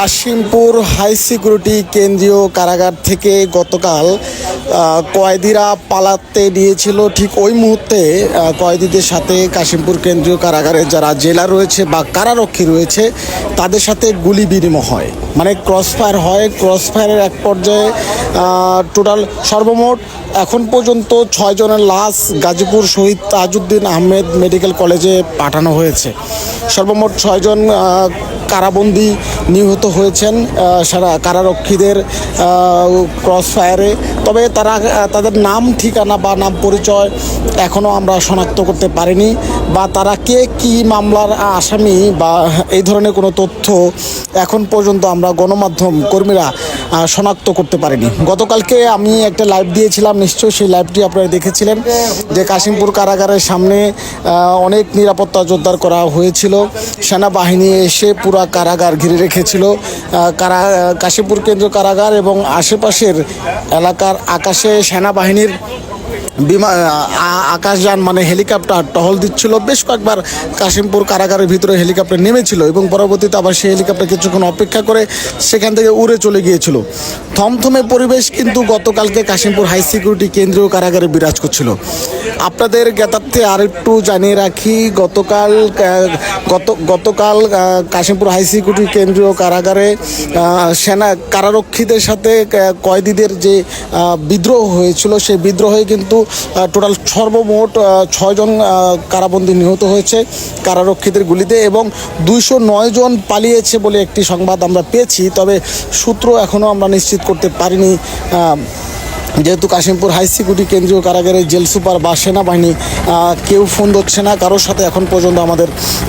Kashimpur high security কেন্দ্রীয় কারাগার থেকে গতকাল কয়েদিরা পালাতে নিয়েছিল ঠিক ওই মুহূর্তে কয়েদিদের সাথে কাশিমপুর কেন্দ্রীয় কারাগারে যারা জেলা রয়েছে বা কারারক্ষী রয়েছে, তাদের সাথে গুলি বিনিময় হয়। মানে ক্রস ফায়ার হয়। ক্রস ফায়ারের এক পর্যায়ে টোটাল সর্বমোট এখন পর্যন্ত ছয় জনের লাশ গাজীপুর শহীদ তাজউদ্দিন আহমেদ মেডিকেল কলেজে পাঠানো হয়েছে। সর্বমোট ছয়জন কারাবন্দী নিহত হয়েছেন সারা কারারক্ষীদের ক্রস ফায়ারে তবে তারা তাদের নাম, ঠিকানা বা নাম পরিচয় এখনও আমরা শনাক্ত করতে পারিনি বা তারা কে, কি মামলার আসামি বা এই ধরনের কোনো তথ্য এখন পর্যন্ত আমরা গণমাধ্যম কর্মীরা শনাক্ত করতে পারিনি। গতকালকে আমি একটা লাইভ দিয়েছিলাম নিশ্চয়ই সেই লাইভটি আপনারা দেখেছিলেন যে কাশিমপুর কারাগারের সামনে অনেক নিরাপত্তা জোরদার করা হয়েছিল। সেনাবাহিনী এসে পুরা কারাগার ঘিরে রেখেছিল। কারা, কাশিমপুর কেন্দ্র কারাগার এবং আশেপাশের এলাকার আকাশে সেনাবাহিনীর বিমান আকাশযান মানে হেলিকপ্টার টহল দিচ্ছিল। বেশ কয়েকবার কাশিমপুর কারাগারের ভিতরে হেলিকপ্টার নেমেছিল এবং পরবর্তীতে আবার সেই হেলিকপ্টার কিছুক্ষণ অপেক্ষা করে সেখান থেকে উড়ে চলে গিয়েছিল। থমথমে পরিবেশ কিন্তু গতকালকে কাশিমপুর হাই সিকিউরিটি কেন্দ্রীয় কারাগারে বিরাজ করছিল। আপনাদের জ্ঞাতার্থে আরেকটু জানিয়ে রাখি, গতকাল গত, গতকাল কাশিমপুর হাই সিকিউরিটি কেন্দ্রীয় কারাগারে সেনা কারারক্ষীদের সাথে কয়েদিদের যে বিদ্রোহ হয়েছিল, সেই বিদ্রোহে কিন্তু টোটাল সর্বমোট ছয়জন কারাবন্দী নিহত হয়েছে কারারক্ষীদের গুলিতে এবং দুইশো নয় জন পালিয়েছে বলে একটি সংবাদ আমরা পেয়েছি। তবে সূত্র এখনও আমরা নিশ্চিত করতে পারিনি যেহেতু কাশিমপুর হাই সিকিউরিটি কেন্দ্রীয় কারাগারের জেল সুপার বা সেনাবাহিনী কেউ ফোন ধরছে না, কারোর সাথে এখন পর্যন্ত আমাদের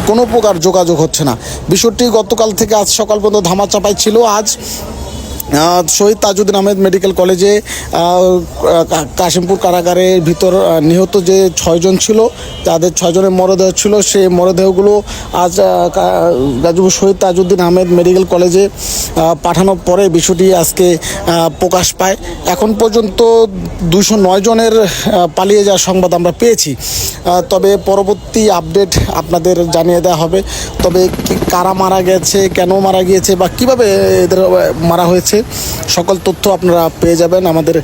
কোনো প্রকার যোগাযোগ হচ্ছে না। বিষয়টি গতকাল থেকে আজ সকাল পর্যন্ত ধামাচাপাই ছিল। আজ শহীদ তাজউদ্দিন আহমেদ মেডিকেল কলেজে কাশিমপুর কারাগারের ভিতর নিহত যে ছয়জন ছিল তাদের ছয়জনের মরদেহ ছিল, সেই মরদেহগুলো আজ গাজীপুর শহীদ তাজউদ্দিন আহমেদ মেডিকেল কলেজে পাঠানোর পরে বিষয়টি আজকে প্রকাশ পায়। এখন পর্যন্ত দুশো নয় জনের পালিয়ে যাওয়ার সংবাদ আমরা পেয়েছি। তবে পরবর্তী আপডেট আপনাদের জানিয়ে দেওয়া হবে। তবে কারা মারা গেছে, কেন মারা গিয়েছে বা কীভাবে এদের মারা হয়েছে, সকল তথ্য আপনারা পেয়ে যাবেন আমাদের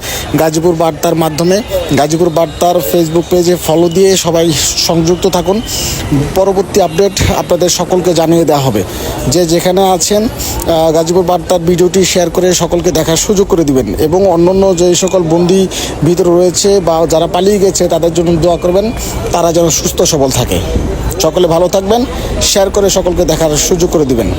গাজীপুর বার্তার মাধ্যমে। গাজীপুর বার্তার ফেসবুক পেজে ফলো দিয়ে সবাই সংযুক্ত থাকুন। পরবর্তী আপডেট আপনাদের সকলকে জানিয়ে দেওয়া হবে। যে যেখানে আছেন গাজীপুর বার্তার ভিডিওটি শেয়ার করে সকলকে দেখার সুযোগ করে দিবেন এবং অন্যান্য যে সকল বন্দি ভিতরে রয়েছে বা যারা পালিয়ে গেছে, তাদের জন্য দোয়া করবেন। তারা যেন সুস্থ সবল থাকে। সকলে ভালো থাকবেন শেয়ার করে সকলকে দেখার সুযোগ করে দিবেন।